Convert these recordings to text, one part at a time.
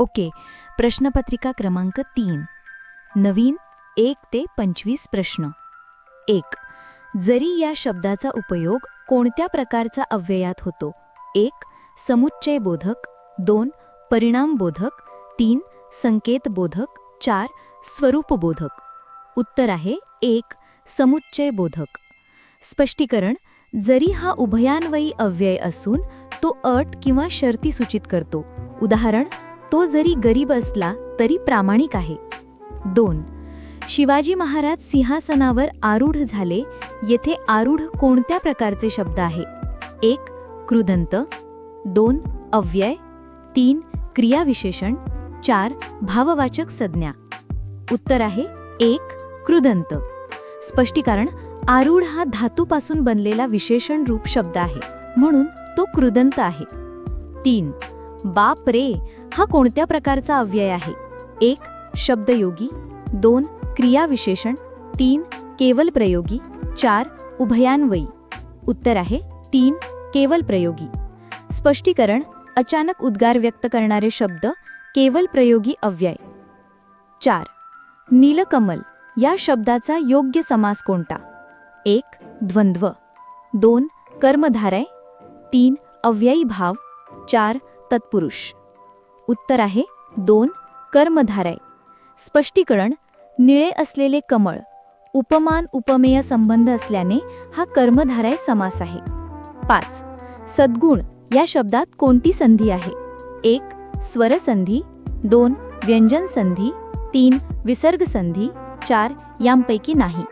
Okay प्रश्नपत्रिका क्रमांक तीन. नवीन एक ते पंचवीस प्रश्न. एक. जरी या शब्दाचा उपयोग कोणत्या प्रकारचा अव्ययात होतो? एक. समुच्चय बोधक. दोन. परिणामबोधक तीन. संकेत बोधक. चार. स्वरूपबोधक उत्तर आहे एक समुच्चय बोधक. स्पष्टीकरण. जरी हा उभयान्वयी अव्यय असून तो अट किंवा शर्ती सूचित करतो. उदाहरण तो जरी गरीब असला तरी प्रामाणिक आहे. दोन शिवाजी महाराज सिंहासनावर आरूढ झाले येथे आरूढ कोणत्या प्रकारचे शब्द आहे? एक कृदंत दोन अव्यय. तीन क्रियाविशेषण. चार भाववाचक संज्ञा. उत्तर आहे एक कृदंत स्पष्टीकरण आरूढ हा धातूपासून बनलेला विशेषण रूप शब्द आहे म्हणून तो कृदंत आहे. तीन बाप रे हा कोणत्या प्रकारचा अव्यय आहे? एक शब्दयोगी. दोन क्रियाविशेषण. तीन केवल प्रयोगी. चार उभयान्वयी. उत्तर आहे तीन केवल प्रयोगी. स्पष्टीकरण अचानक उद्गार व्यक्त करणारे शब्द केवल प्रयोगी अव्यय. चार नीलकमल. या शब्दाचा योग्य समास कोणता? एक द्वंद्व. दोन कर्मधारय. तीन अव्ययी भाव. चार तत्पुरुष. उत्तर आहे दोन कर्मधारय. स्पष्टीकरण निळे असलेले कमळ उपमान उपमेय संबंध असल्याने हा कर्मधारय समास आहे. पाच सद्गुण या शब्दात कोणती संधी आहे? एक स्वरसंधी दोन व्यंजन संधी तीन विसर्ग संधी चार यांपैकी नाही.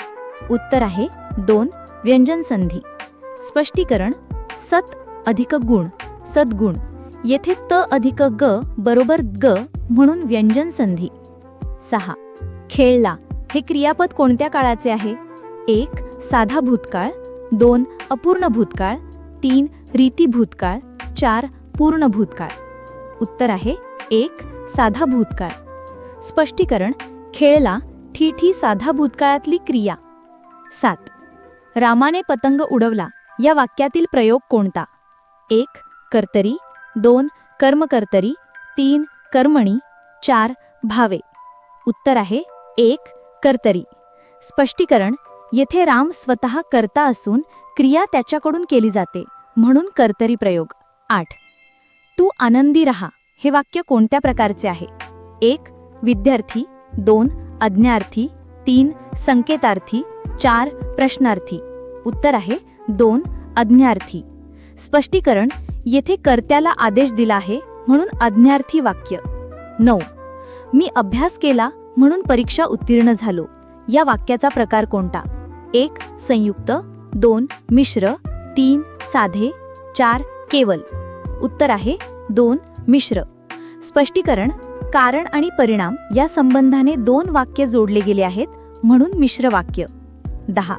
उत्तर आहे दोन व्यंजन संधी स्पष्टीकरण सत अधिक गुण सद्गुण. येथे त अधिक ग बरोबर ग म्हणून व्यंजन संधी. सहा. खेळला. हे क्रियापद कोणत्या काळाचे आहे? एक. साधा भूतकाळ. दोन. अपूर्ण भूतकाळ. तीन. रीती भूतकाळ. चार. पूर्ण भूतकाळ. उत्तर आहे एक. साधा भूतकाळ. स्पष्टीकरण खेळला ठीठी साधा भूतकाळातली क्रिया. सात. रामाने पतंग उडवला. या वाक्यातील प्रयोग कोणता? एक. कर्तरी. दोन कर्मकर्तरी. तीन कर्मणी. चार भावे. उत्तर आहे एक कर्तरी. स्पष्टीकरण येथे राम स्वतः कर्ता असून क्रिया त्याच्याकडून केली जाते म्हणून कर्तरी प्रयोग. आठ. तू आनंदी रहा हे वाक्य कोणत्या प्रकारचे आहे? एक विद्यार्थी. दोन अज्ञार्थी. तीन संकेतार्थी. चार प्रश्नार्थी. उत्तर आहे दोन अज्ञार्थी. स्पष्टीकरण येथे कर्त्याला आदेश दिला आहे म्हणून अज्ञार्थी वाक्य. नऊ. मी अभ्यास केला म्हणून परीक्षा उत्तीर्ण झालो. या वाक्याचा प्रकार कोणता? एक संयुक्त. दोन मिश्र. तीन साधे. चार केवल. उत्तर आहे दोन मिश्र. स्पष्टीकरण कारण आणि परिणाम या संबंधाने दोन वाक्य जोडले गेले आहेत म्हणून मिश्र वाक्य. दहा.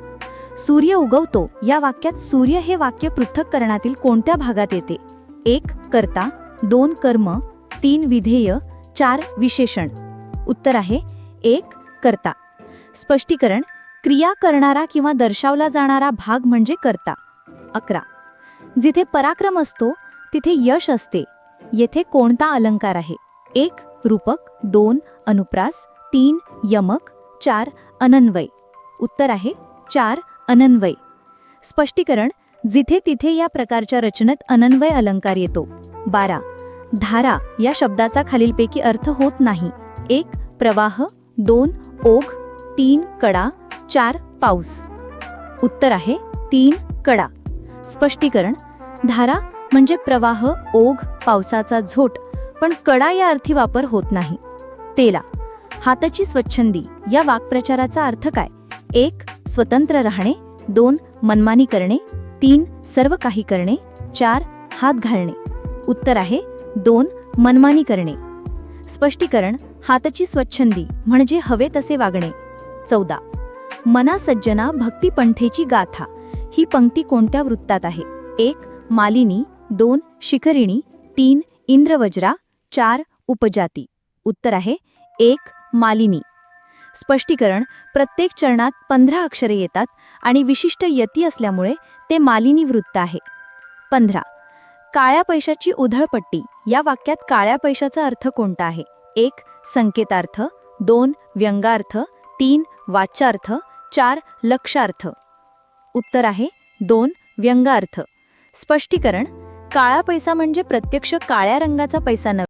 सूर्य उगवतो या वाक्यात सूर्य हे वाक्य पृथक्करणातील कोणत्या भागात येते? एक कर्ता दोन कर्म तीन विधेय चार विशेषण. उत्तर आहे एक कर्ता. स्पष्टीकरण क्रिया करणारा किंवा दर्शवला जाणारा भाग म्हणजे कर्ता. अकरा. जिथे पराक्रम असतो तिथे यश असते. येथे कोणता अलंकार आहे? एक रूपक दोन अनुप्रास तीन यमक चार अनन्वय. उत्तर आहे चार अनन्वय. स्पष्टीकरण जिथे तिथे या प्रकारच्या रचनेत अनन्वय अलंकार येतो. बारा. धारा या शब्दाचा खालीलपैकी अर्थ होत नाही. एक प्रवाह. दोन ओघ. तीन कडा. चार पाऊस. उत्तर आहे तीन कडा. स्पष्टीकरण धारा म्हणजे प्रवाह ओघ पावसाचा झोट पण कडा या अर्थी वापर होत नाही. तेला हाताची स्वच्छंदी या वाक्प्रचाराचा अर्थ काय? एक स्वतंत्र राहणे दोन मनमानी करणे तीन सर्व काही करणे चार हात घालणे. उत्तर आहे दोन मनमानी करणे. स्पष्टीकरण हाताची स्वच्छंदी म्हणजे हवे तसे वागणे. चौदा. मना सज्जना भक्तिपंथेची गाथा. ही पंक्ती कोणत्या वृत्तात आहे? एक मालिनी दोन शिखरिणी तीन इंद्रवज्रा चार उपजाती. उत्तर आहे एक मालिनी. स्पष्टीकरण प्रत्येक चरणात पंधरा अक्षरे येतात आणि विशिष्ट यती असल्यामुळे ते मालिनी वृत्त आहे. पंधरा. काळ्या पैशाची उधळपट्टी. या वाक्यात काळ्या पैशाचा अर्थ कोणता आहे? एक संकेतार्थ. दोन व्यंगार्थ. तीन वाच्यार्थ. चार लक्षार्थ. उत्तर आहे दोन व्यंगार्थ. स्पष्टीकरण काळा पैसा म्हणजे प्रत्यक्ष काळ्या रंगाचा पैसा नव्हे.